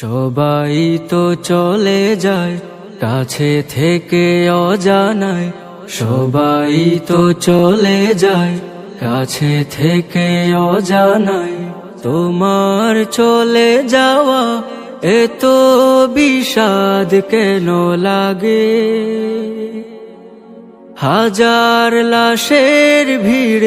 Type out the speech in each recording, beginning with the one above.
সবাই তো চলে যায়, কাছে থেকে অজানায়। সবাই তো চলে যায়, কাছে থেকে অজানায়। তোমার চলে যাওয়া এত বিষাদ কেন লাগে? হাজার লাশের ভিড়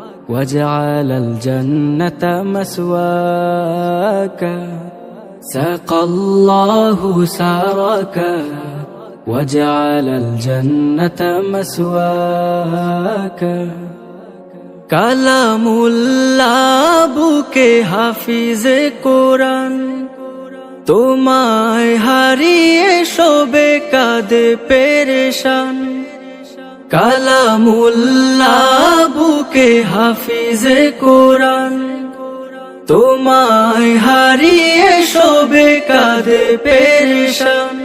وجعل الجنة مسواك سقى الله سراك وجعل الجنة مسواك কালামুল্লাহ বুকে হাফিজে কোরআন তোমায় হারিয়ে শোবে কাঁদে পেরেশান কালামুল্লাহ বুকে হাফিজে কোরআন তোমায় হারিয়ে শোবে কাঁদে পেরেশান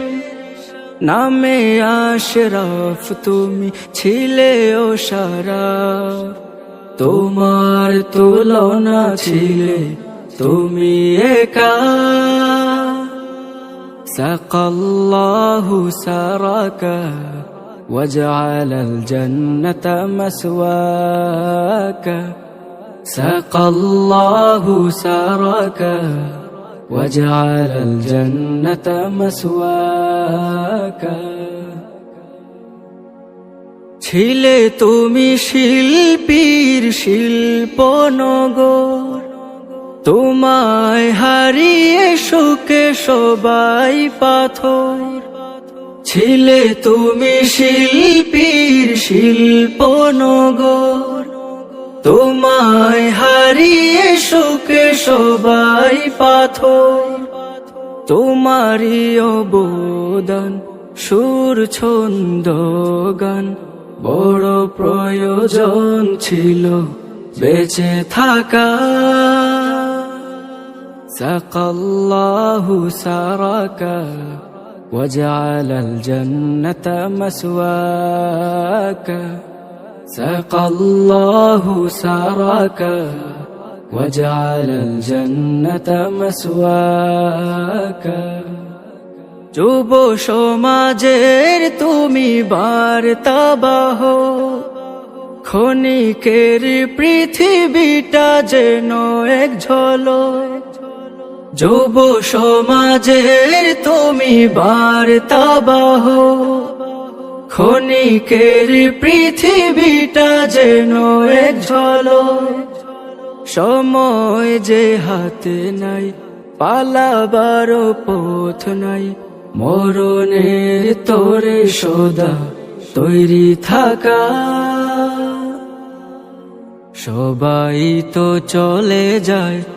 নামে আশরাফ তুমি ছিলে ও সারা তোমার তুলনা ছিলে তুমি একা سقى الله سراك وجعل الجنة مسواك سقى الله سراك وجعل الجنة مسواك ছিলে তুমি শিল্পীর শিল্পনগর তোমায় হারিয়ে সুখে সবাই পাথর ছিলে তুমি শিল্পীর শিল্প নগর তোমায় হারিয়ে সুখে সবাই পাথর। তোমারই অবদান সুর ছন্দ গান। বড় প্রয়োজন ছিল বেঁচে থাকা। সকল্লাহু সারাকা। وجعل الجنة مسواك سقى الله سراك وجعل الجنة مسواك যুব সমাজের তুমি বার্তাবাহ ক্ষণিকের পৃথিবীটা যেন এক ঝলক যুব সমাজের তুমি বার্তাবাহ ক্ষণিকের পৃথিবীটা যেন এক ঝলক। সময় যে হাতে নাই, পালাবার পথ নাই। মরণের তোরে সদা তৈরি থাকা। সবাই তো চলে যায়